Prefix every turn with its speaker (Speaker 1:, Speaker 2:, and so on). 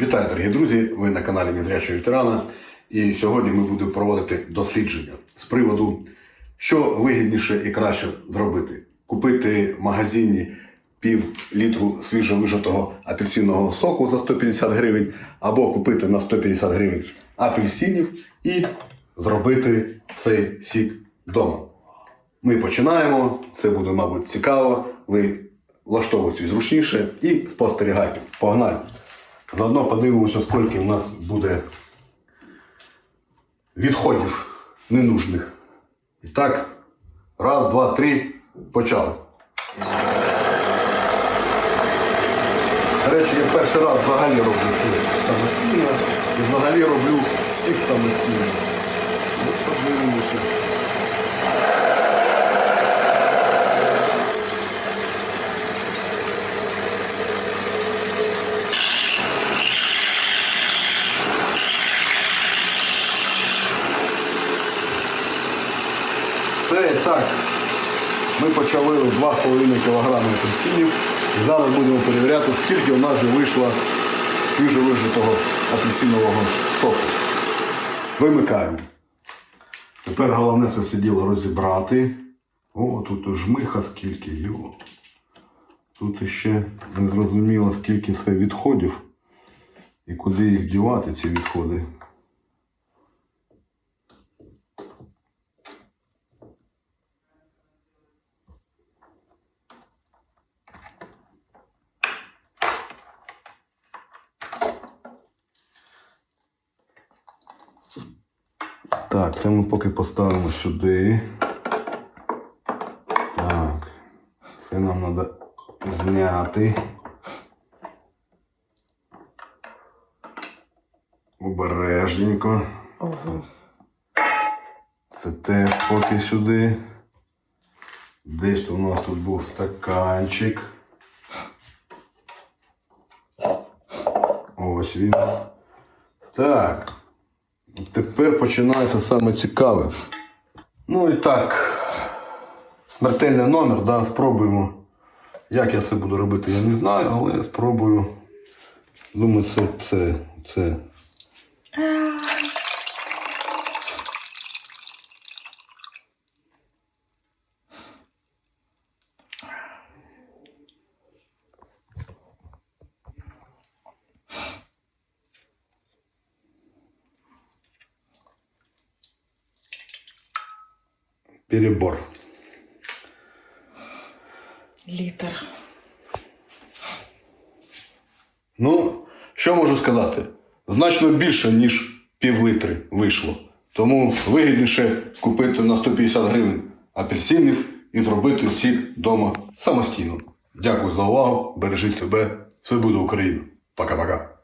Speaker 1: Вітаю, дорогі друзі! Ви на каналі Незрячого ветерана. І сьогодні ми будемо проводити дослідження з приводу, що вигідніше і краще зробити: купити в магазині пів літру свіжовижатого апельсинового соку за 150 гривень, або купити на 150 гривень апельсинів і зробити цей сік вдома. Ми починаємо. Це буде, мабуть, цікаво. Ви влаштовуйтесь зручніше і спостерігайте. Погнали! Заодно подивимося, скільки у нас буде відходів ненужних. І так, раз, два, три, почали. До речі, я перший раз взагалі роблю це самостійно і взагалі роблю всіх самостійно. Ну, подивимося. Все, так. Ми почали 2,5 кг апельсинів. Зараз будемо перевіряти, скільки у нас вже вийшло свіжовижитого апельсинового соку. Вимикаємо. Тепер головне це все діло розібрати. О, тут жмиха скільки. Йо. Тут ще не зрозуміло, скільки це відходів і куди їх дівати, ці відходи. Так, це ми поки поставимо сюди. Так. Це нам треба зняти. Обережненько.
Speaker 2: Ого.
Speaker 1: Це теж поки сюди. Десь у нас тут був стаканчик. Ось він. Так. Тепер починається саме цікаве. Ну і так. Смертельний номер, да, спробуємо. Як я це буду робити, я не знаю, але спробую. Думаю, це, це, це. Перебор.
Speaker 2: Літр.
Speaker 1: Ну, що можу сказати? Значно більше, ніж пів литри вийшло. Тому вигідніше купити на 150 гривень апельсинів і зробити сік вдома самостійно. Дякую за увагу. Бережіть себе. Все буде Україна. Пока-пока.